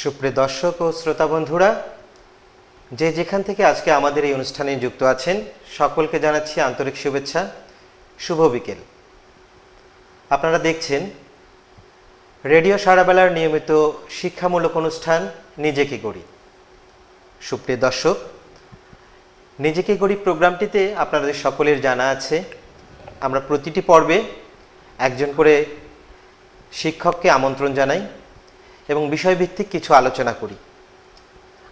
সুপ্রিয় দর্শক ও শ্রোতা বন্ধুরা, যে যেখান থেকে আজকে আমাদের এই অনুষ্ঠানে যুক্ত আছেন, সকলকে জানাচ্ছি আন্তরিক শুভেচ্ছা, শুভ বিকেল। আপনারা দেখছেন রেডিও সারাবেলার নিয়মিত শিক্ষামূলক অনুষ্ঠান, নিজেকে গড়ি। সুপ্রিয় দর্শক, নিজেকে গড়ি প্রোগ্রামটিতে আপনাদের সকলের জানা আছে, আমরা প্রতিটি পর্বে একজন করে শিক্ষককে আমন্ত্রণ জানাই। এবং বিষয়ভিত্তিক কিছু আলোচনা করি।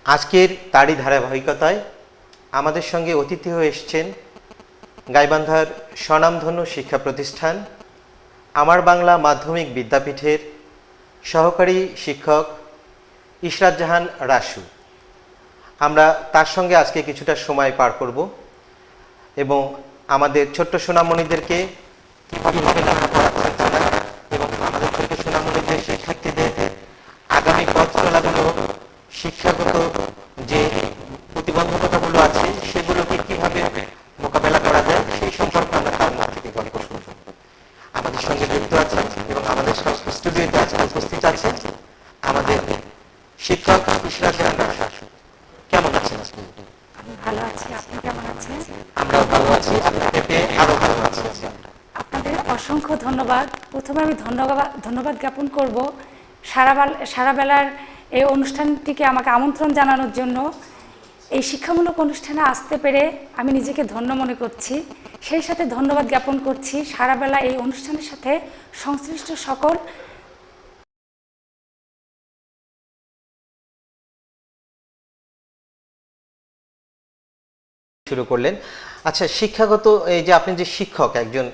আজকের তারই ধারাবাহিকতায় আমাদের সঙ্গে অতিথি হয়ে এসছেন গাইবান্ধার স্বনামধন্য শিক্ষা প্রতিষ্ঠান, আমার বাংলা মাধ্যমিক বিদ্যাপীঠের সহকারী শিক্ষক ইশরাত জাহান রাসু। আমরা তার সঙ্গে আজকে কিছুটা সময় পার করব এবং আমাদের ছোট্ট সোনামণিদেরকে কীভাবে লেখাপড়া করছে না এবং আমাদের ছোট্ট সোনামণিদের শিক্ষার্থীদের আগামী পথ চলাগুলো শিক্ষাগত যে প্রতিবন্ধকতাগুলো আছে সেগুলোকে কীভাবে মোকাবেলা করা যায় সেই সম্পর্কে আমরা তার মুখ থেকে গল্প শুনব আমাদের সঙ্গে যুক্ত আছেন এবং আমাদের স্টুডিওতে আজকে উপস্থিত আছেন। আমাদের শিক্ষক জাহান কেমন আছেন ভালো আছি আপনি কেমন আছেন? আমরা ভালো আছি আপনাকে পেয়ে আরও ভালো আছি। আপনাদের অসংখ্য ধন্যবাদ। প্রথমে আমি ধন্যবাদ ধন্যবাদ জ্ঞাপন করব। সারা বেল- সারা বেলার এই অনুষ্ঠানটিকে আমাকে আমন্ত্রণ জানানোর জন্য এই শিক্ষামূলক অনুষ্ঠানে আসতে পেরে আমি নিজেকে ধন্য মনে করছি। সেই সাথে ধন্যবাদ জ্ঞাপন করছি সারা বেলা এই অনুষ্ঠানের সাথে সংশ্লিষ্ট সকল শুরু করলেন। আচ্ছা শিক্ষাগত এই যে আপনি যে শিক্ষক একজন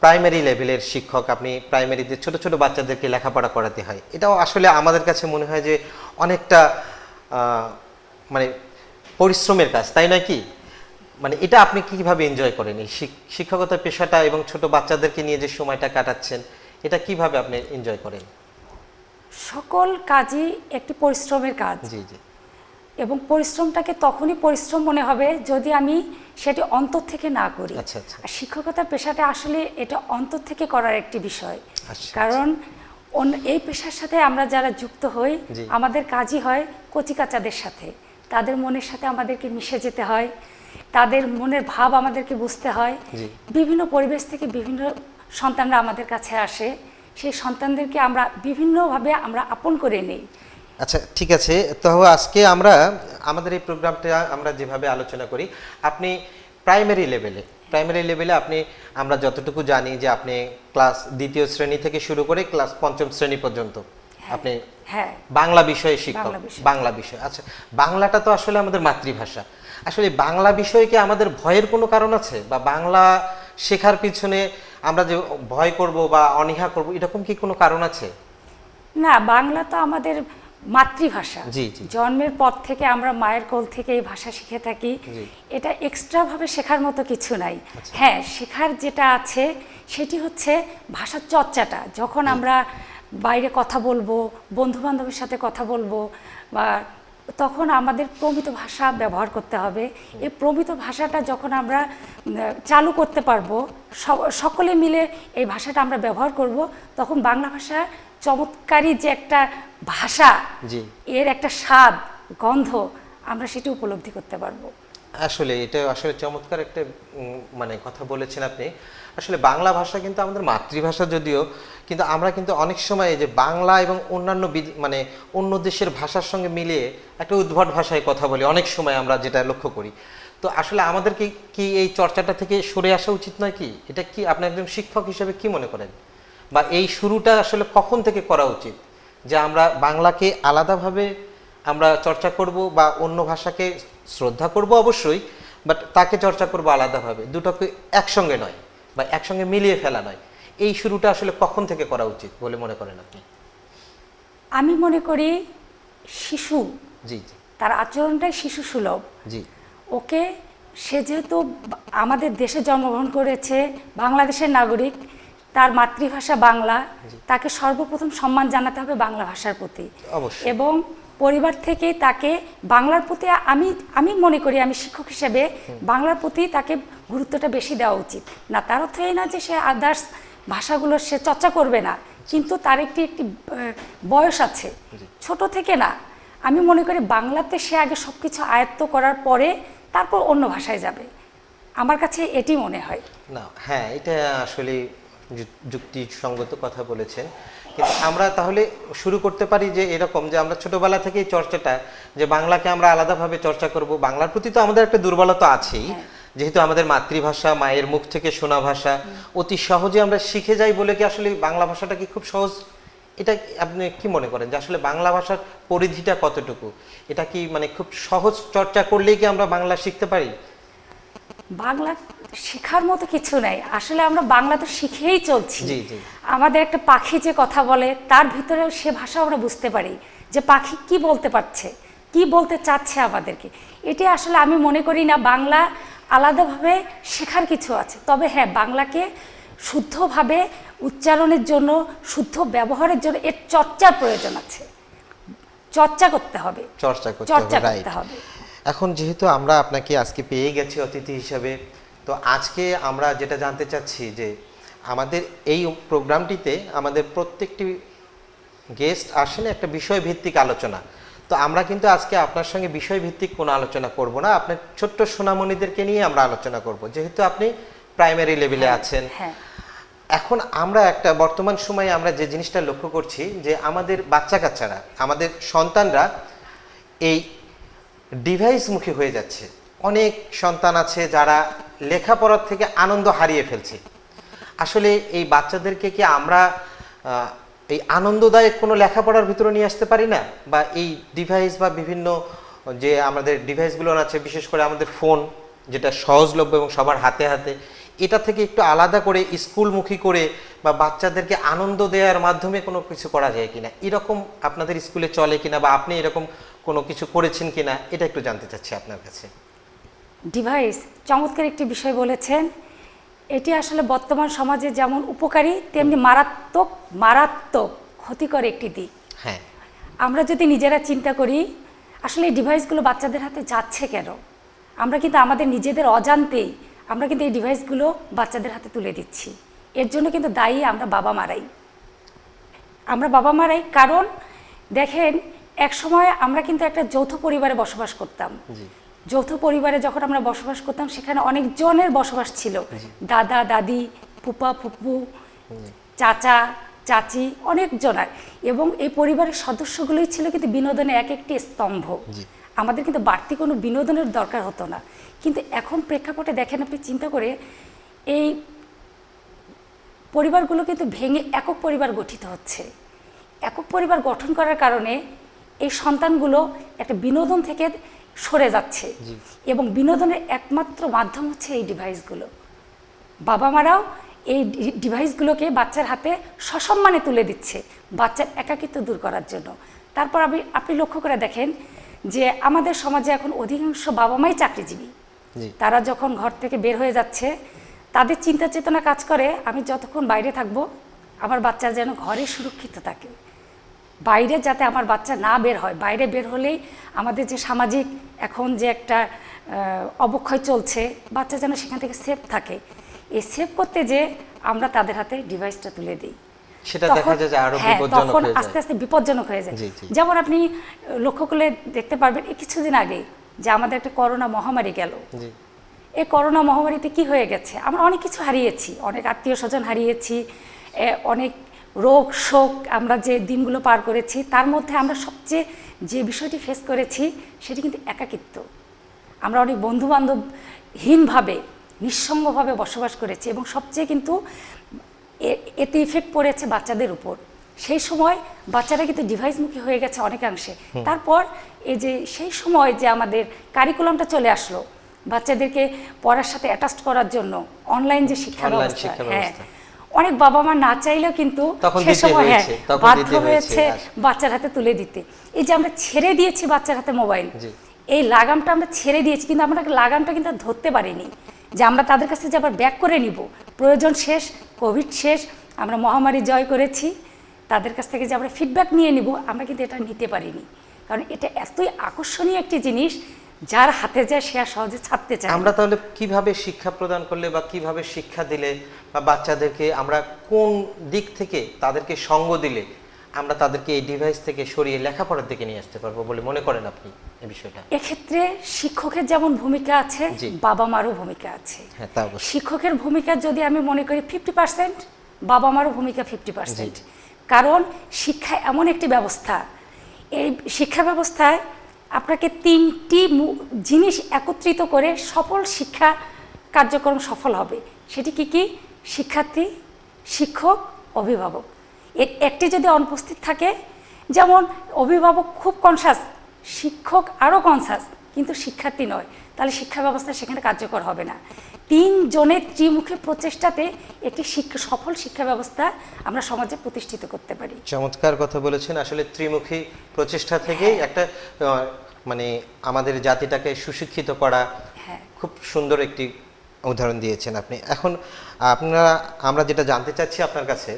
প্রাইমারি লেভেলের শিক্ষক আপনি প্রাইমারিতে ছোট ছোট বাচ্চাদেরকে লেখাপড়া করাতে হয়। এটাও আসলে আমাদের কাছে মনে হয় যে অনেকটা মানে পরিশ্রমের কাজ তাই নয় কি? মানে এটা আপনি কীভাবে এনজয় করেন? এই শিক- শিক্ষকতা পেশাটা এবং ছোট বাচ্চাদেরকে নিয়ে যে সময়টা কাটাচ্ছেন এটা কীভাবে আপনি এনজয় করেন? সকল কাজই একটি পরিশ্রমের কাজ। জি জি। এবং পরিশ্রমটাকে তখনই পরিশ্রম মনে হবে যদি আমি সেটি অন্তর থেকে না করি। আচ্ছা, আচ্ছা। আর শিক্ষকতার পেশাটা আসলে এটা অন্তর থেকে করার একটি বিষয়। আচ্ছা, কারণ এই পেশার সাথে আমরা যারা যুক্ত হই আমাদের কাজই হয় কচিকাচাদের সাথে। তাদের মনের সাথে আমাদেরকে মিশে যেতে হয়। তাদের মনের ভাব আমাদেরকে বুঝতে হয়। বিভিন্ন পরিবেশ থেকে বিভিন্ন সন্তানরা আমাদের কাছে আসে। সেই সন্তানদেরকে আমরা বিভিন্নভাবে আমরা আপন করে নেই। আচ্ছা ঠিক আছে। তো আজকে আমরা আমাদের এই প্রোগ্রামটা আমরা যেভাবে আলোচনা করি আপনি প্রাইমারি লেভেলে প্রাইমারি লেভেলে আপনি আমরা যতটুকু জানি যে আপনি ক্লাস দ্বিতীয় শ্রেণি থেকে শুরু করে ক্লাস পঞ্চম শ্রেণি পর্যন্ত আপনি হ্যাঁ। বাংলা বিষয়ে শিক্ষক। বাংলা বিষয়। আচ্ছা বাংলাটা তো আসলে আমাদের মাতৃভাষা। আসলে বাংলা বিষয়ে কি আমাদের ভয়ের কোনো কারণ আছে? বা বাংলা শেখার পিছনে আমরা যে ভয় করব বা অনীহা করব এরকম কি কোনো কারণ আছে? না বাংলা তো আমাদের মাতৃভাষা। জন্মের পর থেকে আমরা মায়ের কোল থেকে এই ভাষা শিখে থাকি। এটা এক্সট্রা ভাবে শেখার মতো কিছু নাই। হ্যাঁ শেখার যেটা আছে সেটি হচ্ছে ভাষার চর্চাটা। যখন আমরা বাইরে কথা বলব বন্ধু বান্ধবের সাথে কথা বলব বা তখন আমাদের প্রমিত ভাষা ব্যবহার করতে হবে। এই প্রমিত ভাষাটা যখন আমরা চালু করতে পারব সকলে মিলে এই ভাষাটা আমরা ব্যবহার করব তখন বাংলা ভাষা চমৎকারী যে একটা ভাষা। এর একটা স্বাদ গন্ধ আমরা সেটি উপলব্ধি করতে পারব। আসলে এটা আসলে চমৎকার একটা মানে কথা বলেছেন আপনি। আসলে বাংলা ভাষা কিন্তু আমাদের মাতৃভাষা যদিও কিন্তু আমরা কিন্তু অনেক সময় যে বাংলা এবং অন্যান্য মানে অন্য দেশের ভাষার সঙ্গে মিলিয়ে একটা উদ্ভট ভাষায় কথা বলি, অনেক সময় আমরা যেটা লক্ষ্য করি। তো আসলে আমাদেরকে কি এই চর্চাটা থেকে সরে আসা উচিত নয় কি? এটা কি আপনি একজন শিক্ষক হিসেবে কি মনে করেন? বা এই শুরুটা আসলে কখন থেকে করা উচিত? যে আমরা বাংলাকে আলাদাভাবে আমরা চর্চা করব বা অন্য ভাষাকে শ্রদ্ধা করব অবশ্যই, বাট তাকে চর্চা করব আলাদাভাবে। দুটোকে একসঙ্গে নয় বা একসঙ্গে মিলিয়ে ফেলা নয়। এই শুরুটা আসলে কখন থেকে করা উচিত বলে মনে করেন আপনি? আমি মনে করি শিশু জি জি। তার আচরণটাই শিশু সুলভ। জি। ওকে সে যেহেতু আমাদের দেশে জন্মগ্রহণ করেছে বাংলাদেশের নাগরিক তার মাতৃভাষা বাংলা তাকে সর্বপ্রথম সম্মান জানাতে হবে বাংলা ভাষার প্রতি। এবং পরিবার থেকে তাকে বাংলার প্রতি আমি আমি মনে করি আমি শিক্ষক হিসেবে বাংলার প্রতি তাকে গুরুত্বটা বেশি দেওয়া উচিত। না তার অর্থ এই না যে সে আদার্স ভাষাগুলো সে চর্চা করবে না কিন্তু তার একটি একটি বয়স আছে। ছোট থেকে না আমি মনে করি বাংলাতে সে আগে সব কিছু আয়ত্ত করার পরে তারপর অন্য ভাষায় যাবে। আমার কাছে এটি মনে হয়। না হ্যাঁ এটা আসলে যুক্তিসঙ্গত কথা বলেছেন। কিন্তু আমরা তাহলে শুরু করতে পারি যে এরকম যে আমরা ছোটবেলা থেকেই চর্চাটা যে বাংলাকে আমরা আলাদাভাবে চর্চা করব বাংলার প্রতি তো আমাদের একটা দুর্বলতা আছেই। যেহেতু আমাদের মাতৃভাষা মায়ের মুখ থেকে শোনা ভাষা অতি সহজে আমরা শিখে যাই বলে কি আসলে বাংলা ভাষাটা কি খুব সহজ? এটা আপনি কি মনে করেন যে আসলে বাংলা ভাষার পরিধিটা কতটুকু? এটা কি মানে খুব সহজ চর্চা করলেই কি আমরা বাংলা শিখতে পারি? বাংলা শেখার মতো কিছু নাই। আসলে আমরা বাংলা তো শিখেই চলছি। আমাদের একটা পাখি যে কথা বলে তার ভিতরেও সে ভাষা আমরা বুঝতে পারি যে পাখি কি বলতে পারছে কি বলতে চাচ্ছে আমাদেরকে। এটি আসলে আমি মনে করি না বাংলা আলাদাভাবে শেখার কিছু আছে। তবে হ্যাঁ বাংলাকে শুদ্ধভাবে উচ্চারণের জন্য শুদ্ধ ব্যবহারের জন্য এর চর্চার প্রয়োজন আছে। চর্চা করতে হবে। চর্চা করতে চর্চা হবে করতে হবে। এখন যেহেতু আমরা আপনাকে আজকে পেয়ে গেছি অতিথি হিসাবে তো আজকে আমরা যেটা জানতে চাচ্ছি যে আমাদের এই প্রোগ্রামটিতে আমাদের প্রত্যেকটি গেস্ট আসেন একটা বিষয় ভিত্তিক আলোচনা। তো আমরা কিন্তু আজকে আপনার সঙ্গে বিষয় ভিত্তিক কোনো আলোচনা করব না। আপনার ছোট্ট সোনামণিদেরকে নিয়ে আমরা আলোচনা করব। যেহেতু আপনি প্রাইমারি লেভেলে আছেন। হ্যাঁ। এখন আমরা একটা বর্তমান সময়ে আমরা যে জিনিসটা লক্ষ্য করছি যে আমাদের বাচ্চা কাচ্চারা আমাদের সন্তানরা এই ডিভাইস মুখী হয়ে যাচ্ছে। অনেক সন্তান আছে যারা লেখাপড়ার থেকে আনন্দ হারিয়ে ফেলছে। আসলে এই বাচ্চাদেরকে কি আমরা এই আনন্দদায়ক কোনো লেখাপড়ার ভিতরে নিয়ে আসতে পারি না? বা এই ডিভাইস বা বিভিন্ন যে আমাদের ডিভাইসগুলো আছে, বিশেষ করে আমাদের ফোন যেটা সহজলভ্য এবং সবার হাতে হাতে, এটা থেকে একটু আলাদা করে স্কুলমুখী করে বা বাচ্চাদেরকে আনন্দ দেওয়ার মাধ্যমে কোনো কিছু করা যায় কিনা? এরকম আপনাদের স্কুলে চলে কিনা? বা আপনি এরকম কোনো কিছু করেছেন কিনা? এটা একটু জানতে চাচ্ছি আপনার কাছে। ডিভাইস চমৎকার একটি বিষয় বলেছেন। এটি আসলে বর্তমান সমাজে যেমন উপকারী তেমনি মারাত্মক মারাত্মক ক্ষতিকর একটি দিক। হ্যাঁ। আমরা যদি নিজেরা চিন্তা করি আসলে এই ডিভাইসগুলো বাচ্চাদের হাতে যাচ্ছে কেন? আমরা কিন্তু আমাদের নিজেদের অজান্তেই আমরা কিন্তু এই ডিভাইসগুলো বাচ্চাদের হাতে তুলে দিচ্ছি। এর জন্য কিন্তু দায়ী আমরা বাবা মারাই। আমরা বাবা মারাই কারণ দেখেন এক সময় আমরা কিন্তু একটা যৌথ পরিবারে বসবাস করতাম। জি। যৌথ পরিবারে যখন আমরা বসবাস করতাম সেখানে অনেকজনের বসবাস ছিল। দাদা দাদি ফুপা ফুপু চাচা চাচি অনেকজনার এবং এই পরিবারের সদস্যগুলোই ছিল কিন্তু বিনোদনের এক একটি স্তম্ভ। আমাদের কিন্তু বাড়তি কোনো বিনোদনের দরকার হতো না। কিন্তু এখন প্রেক্ষাপটে দেখেন আপনি চিন্তা করে এই পরিবারগুলো কিন্তু ভেঙে একক পরিবার গঠিত হচ্ছে। একক পরিবার গঠন করার কারণে এই সন্তানগুলো একটা বিনোদন থেকে সরে যাচ্ছে। এবং বিনোদনের একমাত্র মাধ্যম হচ্ছে এই ডিভাইসগুলো। বাবা মারাও এই ডিভাইসগুলোকে বাচ্চার হাতে সসম্মানে তুলে দিচ্ছে বাচ্চার একাকিত্ব দূর করার জন্য। তারপর আপনি আপনি লক্ষ্য করে দেখেন যে আমাদের সমাজে এখন অধিকাংশ বাবা মাই চাকরিজীবী তারা যখন ঘর থেকে বের হয়ে যাচ্ছে তাদের চিন্তা চেতনা কাজ করে আমি যতক্ষণ বাইরে থাকব আমার বাচ্চা যেন ঘরে সুরক্ষিত থাকে। বাইরে যাতে আমার বাচ্চা না বের হয় বাইরে বের হলেই আমাদের যে সামাজিক এখন যে একটা অবক্ষয় চলছে বাচ্চা যেন সেখান থেকে সেফ থাকে। এই সেভ করতে যে আমরা তাদের হাতে ডিভাইসটা তুলে দিই। সেটা তখন- দেখা যায় যে আরও হ্যাঁ, বিপজ্জনক তখন হয়ে আস্তে যায়। আস্তে বিপজ্জনক হয়ে যায়। যেমন আপনি লক্ষ্য করলে দেখতে পারবেন এই কিছুদিন আগে যে আমাদের একটা করোনা মহামারী গেল। এই করোনা মহামারীতে কি হয়ে গেছে? আমরা অনেক কিছু হারিয়েছি অনেক আত্মীয় স্বজন হারিয়েছি অনেক রোগ শোক আমরা যে দিনগুলো পার করেছি তার মধ্যে আমরা সবচেয়ে যে বিষয়টি ফেস করেছি সেটি কিন্তু একাকিত্ব। আমরা অনেক বন্ধু বান্ধবহীনভাবে নিঃসঙ্গভাবে বসবাস করেছি এবং সবচেয়ে কিন্তু এ- এতে ইফেক্ট পড়েছে বাচ্চাদের উপর। সেই সময় বাচ্চারা কিন্তু ডিভাইসমুখী হয়ে গেছে অনেকাংশে। তারপর এই যে সেই সময় যে আমাদের কারিকুলামটা চলে আসলো বাচ্চাদেরকে পড়ার সাথে অ্যাটাচ করার জন্য অনলাইন যে শিক্ষা ব্যবস্থা হ্যাঁ। অনেক বাবা মা না চাইলেও কিন্তু সে সময় হ্যাঁ বাধ্য হয়েছে, হয়েছে বাচ্চার হাতে তুলে দিতে। এই যে আমরা ছেড়ে দিয়েছি বাচ্চার হাতে মোবাইল এই লাগামটা আমরা ছেড়ে দিয়েছি কিন্তু আমরা লাগামটা কিন্তু ধরতে পারিনি। যে আমরা তাদের কাছে যে আবার ব্যাক করে নিব প্রয়োজন শেষ কোভিড শেষ আমরা মহামারী জয় করেছি তাদের কাছ থেকে যে আমরা ফিডব্যাক নিয়ে নিব আমরা কিন্তু এটা নিতে পারিনি। কারণ এটা এতই আকর্ষণীয় একটি জিনিস যার হাতে যায় সে আর সহজে ছাড়তে চায় আমরা তাহলে কীভাবে শিক্ষা প্রদান করলে বা কীভাবে শিক্ষা দিলে বা বাচ্চাদেরকে আমরা কোন দিক থেকে তাদেরকে সঙ্গ দিলে আমরা তাদেরকে এই ডিভাইস থেকে সরিয়ে লেখাপড়ার দিকে নিয়ে আসতে পারব বলে মনে করেন আপনি এই বিষয়টা? এক্ষেত্রে শিক্ষকের যেমন ভূমিকা আছে বাবা মারও ভূমিকা আছে। হ্যাঁ তা অবশ্যই। শিক্ষকের ভূমিকা যদি আমি মনে করি ফিফটি পার্সেন্ট বাবা মারও ভূমিকা ফিফটি পার্সেন্ট কারণ শিক্ষা এমন একটি ব্যবস্থা। এই শিক্ষা ব্যবস্থায় আপনাকে তিনটি জিনিস একত্রিত করে সফল শিক্ষা কার্যক্রম সফল হবে। সেটি কি কি? শিক্ষার্থী, শিক্ষক, অভিভাবক। এর একটি যদি অনুপস্থিত থাকে, যেমন অভিভাবক খুব কনসাস শিক্ষক আরও কনসাস কিন্তু শিক্ষার্থী নয়। তাহলে শিক্ষা ব্যবস্থা সেখানে কার্যকর হবে না। তিনজনের ত্রিমুখী প্রচেষ্টাতে একটি শিক্ষা সফল শিক্ষা ব্যবস্থা আমরা সমাজে প্রতিষ্ঠিত করতে পারি। চমৎকার কথা বলেছেন। আসলে ত্রিমুখী প্রচেষ্টা থেকেই একটা মানে আমাদের জাতিটাকে সুশিক্ষিত করা হ্যাঁ। খুব সুন্দর একটি উদাহরণ দিয়েছেন আপনি। এখন আপনারা আমরা যেটা জানতে চাচ্ছি আপনার কাছে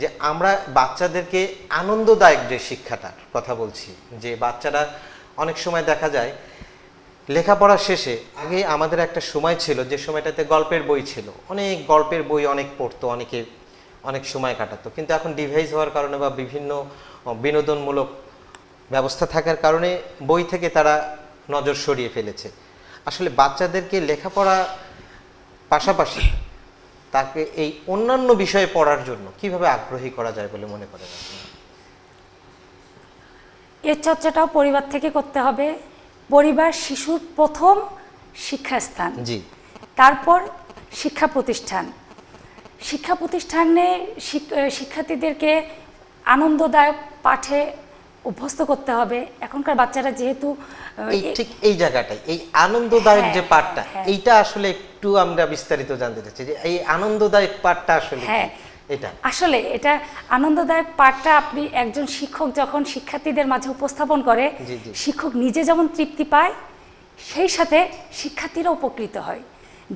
যে আমরা বাচ্চাদেরকে আনন্দদায়ক যে শিক্ষাটার কথা বলছি যে বাচ্চারা অনেক সময় দেখা যায় লেখাপড়া শেষে আগে আমাদের একটা সময় ছিল, যে সময়টাতে গল্পের বই ছিল। অনেক গল্পের বই অনেক পড়তো, অনেকে অনেক সময় কাটাতো। কিন্তু এখন ডিভাইস হওয়ার কারণে বা বিভিন্ন বিনোদনমূলক ব্যবস্থা থাকার কারণে বই থেকে তারা নজর সরিয়ে ফেলেছে। আসলে বাচ্চাদেরকে লেখাপড়া পাশাপাশি তাকে এই অন্যান্য বিষয়ে পড়ার জন্য কীভাবে আগ্রহী করা যায় বলে মনে করেন এর চর্চাটাও পরিবার থেকে করতে হবে। পরিবার শিশুর প্রথম শিক্ষাস্থান জি তারপর শিক্ষা প্রতিষ্ঠান শিক্ষা প্রতিষ্ঠানে শিক- শিক্ষার্থীদেরকে আনন্দদায়ক পাঠে অভ্যস্ত করতে হবে এখনকার বাচ্চারা যেহেতু ঠিক এই জায়গাটাই এই আনন্দদায়ক যে পাঠটা হ্যাঁ। এইটা আসলে একটু আমরা বিস্তারিত জানতে চাচ্ছি যে এই আনন্দদায়ক পাঠটা আসলে হ্যাঁ। এটা। আসলে এটা আনন্দদায়ক পাঠটা আপনি একজন শিক্ষক যখন শিক্ষার্থীদের মাঝে উপস্থাপন করে। শিক্ষক নিজে যেমন তৃপ্তি পায় সেই সাথে শিক্ষার্থীরা উপকৃত হয়।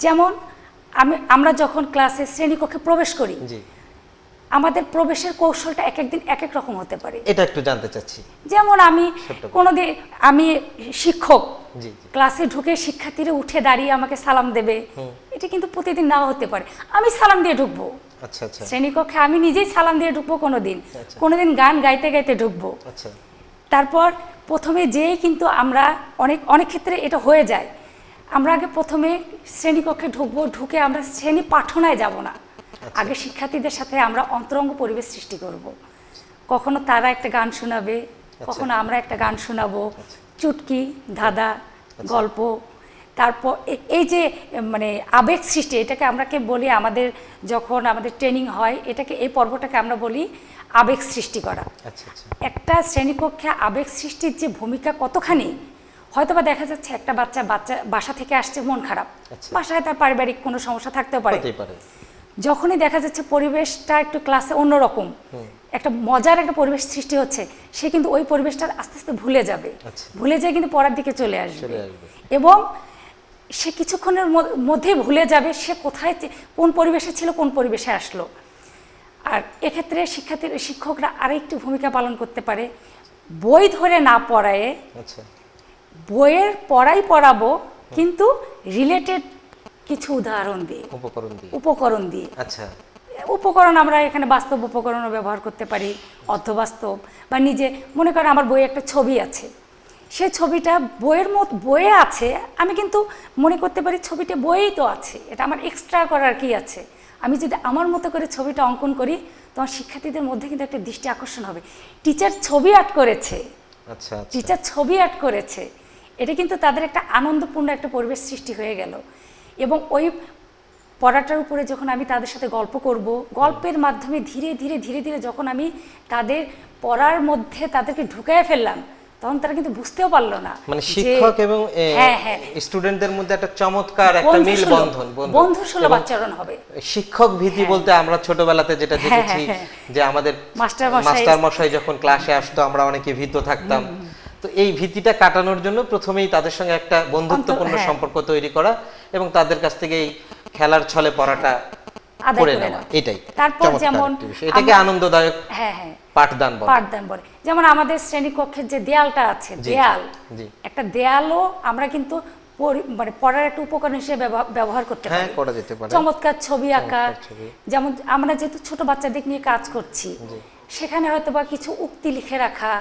যেমন আমি আমরা যখন ক্লাসে শ্রেণীকক্ষে প্রবেশ করি আমাদের প্রবেশের কৌশলটা এক একদিন এক এক রকম হতে পারে। এটা একটু জানতে চাচ্ছি। যেমন আমি। কোনোদিন আমি শিক্ষক ক্লাসে ঢুকে শিক্ষার্থীরা উঠে দাঁড়িয়ে আমাকে সালাম দেবে এটা কিন্তু প্রতিদিন নাও হতে পারে। আমি সালাম দিয়ে ঢুকবো। আচ্ছা আচ্ছা। শ্রেণীকক্ষে আমি নিজেই সালাম দিয়ে ঢুকবো কোনোদিন। আচ্ছা। কোনোদিন গান গাইতে গাইতে ঢুকবো। আচ্ছা। তারপর প্রথমে যেই কিন্তু আমরা অনেক অনেক ক্ষেত্রে এটা হয়ে যায়। আমরা আগে প্রথমে শ্রেণীকক্ষে ঢুকবো ঢুকে আমরা শ্রেণি পাঠনায় যাব না। আগে শিক্ষার্থীদের সাথে আমরা অন্তরঙ্গ পরিবেশ সৃষ্টি করব। কখনো তারা একটা গান শোনাবে কখনো আমরা একটা গান শোনাবো। চুটকি ধাঁধা গল্প তারপর এই যে মানে আবেগ সৃষ্টি এটাকে আমরাকে বলি আমাদের যখন আমাদের ট্রেনিং হয় এটাকে এই পর্বটাকে আমরা বলি আবেগ সৃষ্টি করা। আচ্ছা আচ্ছা। একটা শ্রেণীকক্ষে আবেগ সৃষ্টির যে ভূমিকা কতখানি হয়তোবা দেখা যাচ্ছে একটা বাচ্চা বাচ্চা বাসা থেকে আসছে মন খারাপ। আচ্ছা। বাসায় তার পারিবারিক কোনো সমস্যা থাকতেও পারে। যখনই দেখা যাচ্ছে পরিবেশটা একটু ক্লাসে অন্যরকম একটা মজার একটা পরিবেশ সৃষ্টি হচ্ছে সে কিন্তু ওই পরিবেশটা আস্তে আস্তে ভুলে যাবে। ভুলে যেয়ে কিন্তু পড়ার দিকে চলে আসবে। এবং সে কিছুক্ষণের মধ্যে ভুলে যাবে সে কোথায় কোন পরিবেশে ছিল কোন পরিবেশে আসলো। আর এক্ষেত্রে শিক্ষার্থীর শিক্ষকরা আরেকটি ভূমিকা পালন করতে পারে। বই ধরে না পড়ায়ে আচ্ছা। বইয়ের পড়াই পড়াবো কিন্তু রিলেটেড কিছু উদাহরণ দিয়ে। উপকরণ দিয়ে। উপকরণ দিয়ে। আচ্ছা। উপকরণ আমরা এখানে বাস্তব উপকরণও ব্যবহার করতে পারি অর্ধবাস্তব বা নিজে মনে করেন আমার বইয়ে একটা ছবি আছে। সে ছবিটা বইয়ের মত বইয়ে আছে। আমি কিন্তু মনে করতে পারি ছবিটা বইয়েই তো আছে। এটা আমার এক্সট্রা করার কি আছে? আমি যদি আমার মতো করে ছবিটা অঙ্কন করি তখন শিক্ষার্থীদের মধ্যে কিন্তু একটা দৃষ্টি আকর্ষণ হবে। টিচার ছবি আর্ট করেছে। আচ্ছা আচ্ছা। টিচার ছবি আর্ট করেছে। এটা কিন্তু তাদের একটা আনন্দপূর্ণ একটা পরিবেশ সৃষ্টি হয়ে গেল। এবং ওই পড়াটার উপরে যখন আমি তাদের সাথে গল্প করব গল্পের মাধ্যমে ধীরে ধীরে ধীরে ধীরে যখন আমি তাদের পড়ার মধ্যে তাদেরকে ঢুকায় ফেললাম তখন তারা কিন্তু বুঝতেও পারল না মানে শিক্ষক এবং হ্যাঁ হ্যাঁ। স্টুডেন্টদের মধ্যে একটা চমৎকার একটা মিল বন্ধন। বন্ধুসুলভ এবং আচরণ হবে। শিক্ষক ভীতি বলতে আমরা ছোটবেলাতে যেটা হ্যাঁ, দেখেছি হ্যাঁ, যে আমাদের মাস্টার মশাই- মাস্টার মশাই যখন ক্লাসে আসতো আমরা অনেকে ভীত থাকতাম। তো এই ভীতিটা কাটানোর জন্য প্রথমেই তাদের সঙ্গে একটা বন্ধুত্বপূর্ণ হ্যাঁ। সম্পর্ক তৈরি করা এবং তাদের কাছ থেকে এই খেলার ছলে পড়াটা করে নেওয়া। এটাই। তারপর যেমন এটাকে আনন্দদায়ক হ্যাঁ হ্যাঁ। পাঠদান বলে। পাঠদান বলে। যেমন আমাদের শ্রেণীকক্ষের যে দেয়ালটা আছে দেয়াল জি। একটা দেয়ালও আমরা কিন্তু মানে পড়ার একটা উপকরণ হিসেবে ব্যবহার- ব্যবহার করতে হ্যাঁ পারি। করা যেতে পারে। চমৎকার ছবি আঁকা। যেমন আমরা যেহেতু ছোট বাচ্চাদের নিয়ে কাজ করছি সেখানে হয়তো বা কিছু উক্তি লিখে রাখা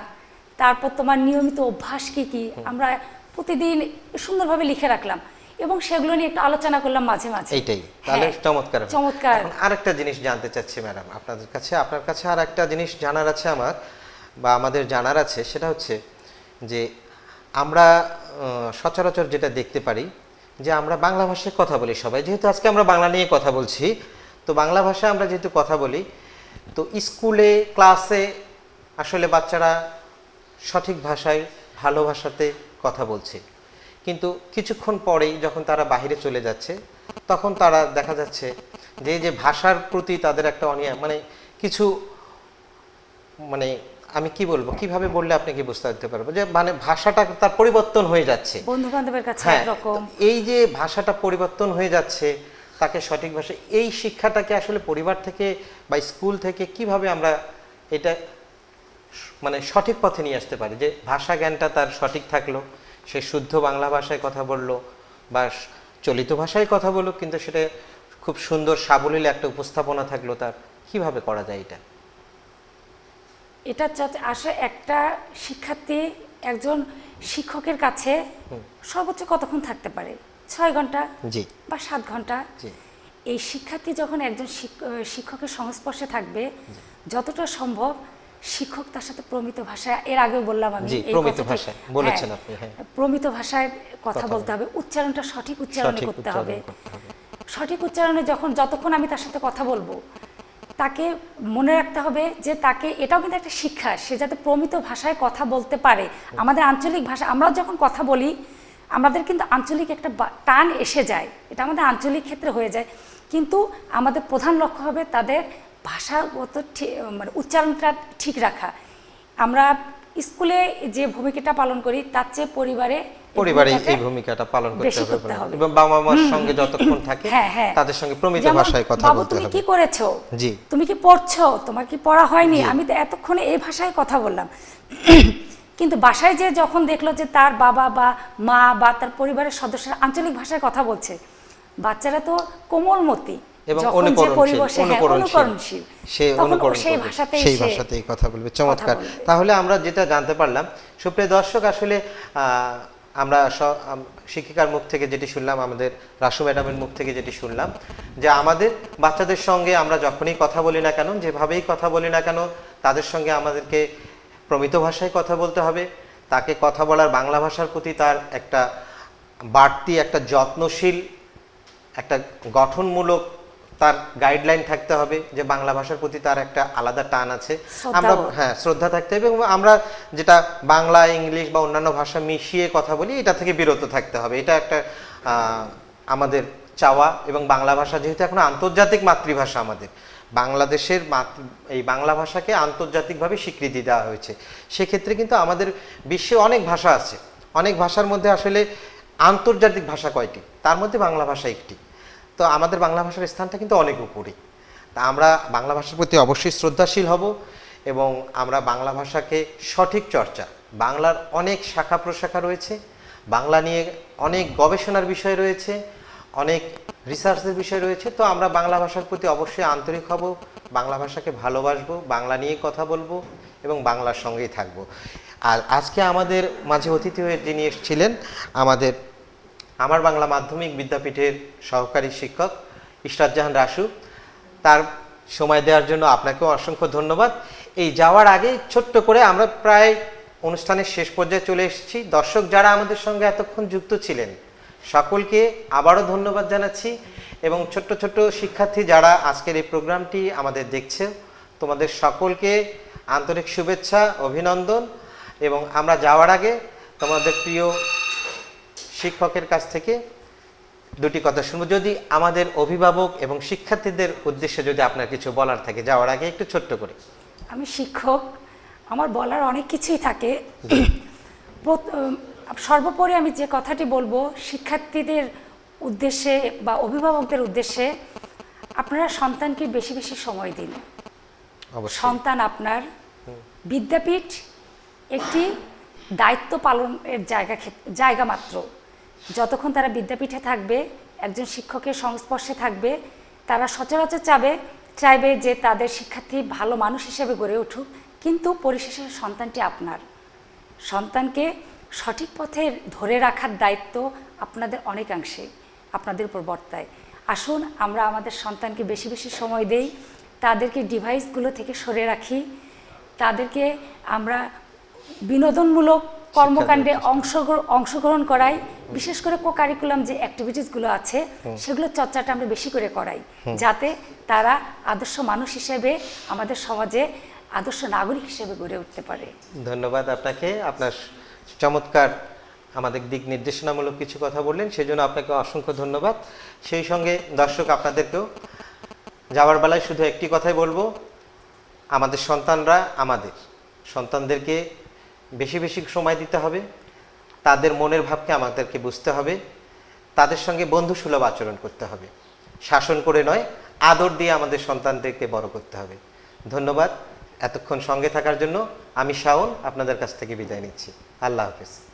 তারপর তোমার নিয়মিত অভ্যাস কি কি আমরা প্রতিদিন সুন্দরভাবে লিখে রাখলাম। এবং সেগুলো নিয়ে একটু আলোচনা করলাম মাঝে মাঝে। এইটাই। তাহলে হ্যাঁ, চমৎকার। চমৎকার। এখন আরেকটা জিনিস জানতে চাচ্ছি ম্যাডাম আপনাদের কাছে। আপনার কাছে আর একটা জিনিস জানার আছে আমার বা আমাদের জানার আছে সেটা হচ্ছে যে আমরা সচরাচর যেটা দেখতে পারি যে আমরা বাংলা ভাষায় কথা বলি সবাই। যেহেতু আজকে আমরা বাংলা নিয়ে কথা বলছি তো বাংলা ভাষায় আমরা যেহেতু কথা বলি তো স্কুলে ক্লাসে আসলে বাচ্চারা সঠিক ভাষায় ভালো ভাষাতে কথা বলছে। কিন্তু কিছুক্ষণ পরেই যখন তারা বাইরে চলে যাচ্ছে তখন তারা দেখা যাচ্ছে যে যে ভাষার প্রতি তাদের একটা অনিয়া মানে কিছু মানে আমি কি বলব কীভাবে বললে আপনি কি বুঝতে পারতে পারব? যে মানে ভাষাটা তার পরিবর্তন হয়ে যাচ্ছে। বন্ধু বান্ধবের কাছে হ্যাঁ এই যে ভাষাটা পরিবর্তন হয়ে যাচ্ছে তাকে সঠিক ভাষা এই শিক্ষাটাকে আসলে পরিবার থেকে বা স্কুল থেকে কীভাবে আমরা এটা মানে সঠিক পথে নিয়ে আসতে পারি? যে ভাষা জ্ঞানটা তার সঠিক থাকল সে শুদ্ধ বাংলা ভাষায় কথা বলল বা চলিত ভাষায় কথা বলল কিন্তু সেটা খুব সুন্দর সাবলীল একটা উপস্থাপনা থাকল তার। কীভাবে করা যায় এটা? এটা আসলে একটা শিক্ষার্থী একজন শিক্ষকের কাছে সর্বোচ্চ কতক্ষণ থাকতে পারে? ছয় ঘণ্টা জি। বা সাত ঘণ্টা? এই শিক্ষার্থী যখন একজন শিক- শিক্ষকের সংস্পর্শে থাকবে যতটা সম্ভব শিক্ষক তার সাথে প্রমিত ভাষায় এর আগেও বললাম আমি প্রমিত ভাষায় বলেছেন হ্যাঁ, আপনি, হ্যাঁ। প্রমিত ভাষায় কথা বলতে হবে উচ্চারণটা সঠিক উচ্চারণে করতে হবে। সঠিক উচ্চারণে যখন যতক্ষণ আমি তার সাথে কথা বলব তাকে মনে রাখতে হবে যে তাকে এটাও কিন্তু একটা শিক্ষা সে যাতে প্রমিত ভাষায় কথা বলতে পারে। আমাদের আঞ্চলিক ভাষা আমরা যখন কথা বলি আমাদের কিন্তু আঞ্চলিক একটা টান এসে যায়। এটা আমাদের আঞ্চলিক ক্ষেত্রে হয়ে যায়। কিন্তু আমাদের প্রধান লক্ষ্য হবে তাদের ভাষাগত মানে উচ্চারণটা ঠিক রাখা। আমরা স্কুলে যে ভূমিকাটা পালন করি তার চেয়ে পরিবারে পরিবারে এই ভূমিকাটা পালন করতে হবে এবং বাবা মার সঙ্গে যতক্ষণ থাকে হ্যাঁ হ্যাঁ। তাদের সঙ্গে প্রমিত ভাষায় কথা বলতে তুমি কি করেছ? জি। তুমি কি পড়ছো? তোমার কি পড়া হয়নি? আমি তো এতক্ষণে এই ভাষায় কথা বললাম। কিন্তু বাসায় যে যখন দেখল যে তার বাবা বা মা বা তার পরিবারের সদস্যরা আঞ্চলিক ভাষায় কথা বলছে বাচ্চারা তো কোমলমতি। এবং অনুকরণশীল হ্যাঁ, অনুকরণশীল। সে অনুকরণ সেই ভাষাতেই কথা বলবে। চমৎকার। তাহলে আমরা যেটা জানতে পারলাম সুপ্রিয় দর্শক আসলে আমরা শিক্ষিকার মুখ থেকে যেটি শুনলাম আমাদের রাসু ম্যাডামের মুখ থেকে যেটি শুনলাম যে আমাদের বাচ্চাদের সঙ্গে আমরা যখনই কথা বলি না কেন যেভাবেই কথা বলি না কেন তাদের সঙ্গে আমাদেরকে প্রমিত ভাষায় কথা বলতে হবে। তাকে কথা বলার বাংলা ভাষার প্রতি তার একটা বাড়তি একটা যত্নশীল একটা গঠনমূলক তার গাইডলাইন থাকতে হবে যে বাংলা ভাষার প্রতি তার একটা আলাদা টান আছে। আমরা হ্যাঁ শ্রদ্ধা থাকতে হবে এবং আমরা যেটা বাংলা ইংলিশ বা অন্যান্য ভাষা মিশিয়ে কথা বলি এটা থেকে বিরত থাকতে হবে। এটা একটা আমাদের চাওয়া এবং বাংলা ভাষা যেহেতু এখন আন্তর্জাতিক মাতৃভাষা আমাদের বাংলাদেশের মাতৃ এই বাংলা ভাষাকে আন্তর্জাতিকভাবে স্বীকৃতি দেওয়া হয়েছে। সেক্ষেত্রে কিন্তু আমাদের বিশ্বে অনেক ভাষা আছে। অনেক ভাষার মধ্যে আসলে আন্তর্জাতিক ভাষা কয়টি? তার মধ্যে বাংলা ভাষা একটি। তো আমাদের বাংলা ভাষার স্থানটা কিন্তু অনেক উপরে। তা আমরা বাংলা ভাষার প্রতি অবশ্যই শ্রদ্ধাশীল হব এবং আমরা বাংলা ভাষাকে সঠিক চর্চা, বাংলার অনেক শাখা প্রশাখা রয়েছে, বাংলা নিয়ে অনেক গবেষণার বিষয় রয়েছে, অনেক রিসার্চের বিষয় রয়েছে, তো আমরা বাংলা ভাষার প্রতি অবশ্যই আন্তরিক হব, বাংলা ভাষাকে ভালোবাসবো, বাংলা নিয়ে কথা বলব এবং বাংলার সঙ্গেই থাকব। আর আজকে আমাদের মাঝে অতিথি হয়ে যিনি এসেছিলেন, আমাদের আমার বাংলা মাধ্যমিক বিদ্যাপীঠের সহকারী শিক্ষক ইশরাত জাহান রাসু। তার সময় দেওয়ার জন্য আপনাকেও অসংখ্য ধন্যবাদ। এই যাওয়ার আগে ছোট্ট করে আমরা প্রায় অনুষ্ঠানের শেষ পর্যায়ে চলে এসেছি। দর্শক যারা আমাদের সঙ্গে এতক্ষণ যুক্ত ছিলেন, সকলকে আবারও ধন্যবাদ জানাচ্ছি এবং ছোট্ট ছোট্ট শিক্ষার্থী যারা আজকের এই প্রোগ্রামটি আমাদের দেখছে তোমাদের সকলকে আন্তরিক শুভেচ্ছা, অভিনন্দন এবং আমরা যাওয়ার আগে তোমাদের প্রিয় শিক্ষকের কাছ থেকে দুটি কথা শুনব। যদি আমাদের অভিভাবক এবং শিক্ষার্থীদের উদ্দেশ্যে যদি আপনার কিছু বলার থাকে যাওয়ার আগে একটু ছোট্ট করে। আমি শিক্ষক আমার বলার অনেক কিছুই থাকে। সর্বোপরি আমি যে কথাটি বলব শিক্ষার্থীদের উদ্দেশ্যে বা অভিভাবকদের উদ্দেশ্যে আপনারা সন্তানকে বেশি বেশি সময় দিন। সন্তান আপনার বিদ্যাপীঠ একটি দায়িত্ব পালনের জায়গা জায়গা মাত্র। যতক্ষণ তারা বিদ্যাপীঠে থাকবে, একজন শিক্ষকের সংস্পর্শে থাকবে, তারা সচরাচর চাবে, চাইবে যে তাদের শিক্ষার্থী ভালো মানুষ হিসেবে গড়ে উঠুক, কিন্তু পরিশেষে সন্তানটি আপনার। সন্তানকে সঠিক পথে ধরে রাখার দায়িত্ব আপনাদের অনেকাংশে, আপনাদের উপর বর্তায়। আসুন, আমরা আমাদের সন্তানকে বেশি বেশি সময় দেই, তাদেরকে ডিভাইসগুলো থেকে সরে রাখি, তাদেরকে আমরা বিনোদনমূলক কর্মকাণ্ডে অংশগ্রহণ অংশগ্রহণ করাই বিশেষ করে কো কারিকুলাম যে অ্যাক্টিভিটিসগুলো আছে সেগুলো চর্চাটা আমরা বেশি করে করাই যাতে তারা আদর্শ মানুষ হিসেবে আমাদের সমাজে আদর্শ নাগরিক হিসেবে গড়ে উঠতে পারে। ধন্যবাদ আপনাকে। আপনার চমৎকার আমাদের দিক নির্দেশনামূলক কিছু কথা বললেন সেজন্য আপনাকে অসংখ্য ধন্যবাদ। সেই সঙ্গে দর্শক আপনাদেরকেও যাওয়ার বেলায় শুধু একটি কথাই বলব আমাদের সন্তানরা আমাদের সন্তানদেরকে বেশি বেশি সময় দিতে হবে। তাদের মনের ভাবকে আমাদেরকে বুঝতে হবে। তাদের সঙ্গে বন্ধুসুলভ আচরণ করতে হবে। শাসন করে নয়, আদর দিয়ে আমাদের সন্তানদেরকে বড় করতে হবে। ধন্যবাদ। এতক্ষণ সঙ্গে থাকার জন্য আমি শাওন আপনাদের কাছ থেকে বিদায় নিচ্ছি। আল্লাহ হাফিজ।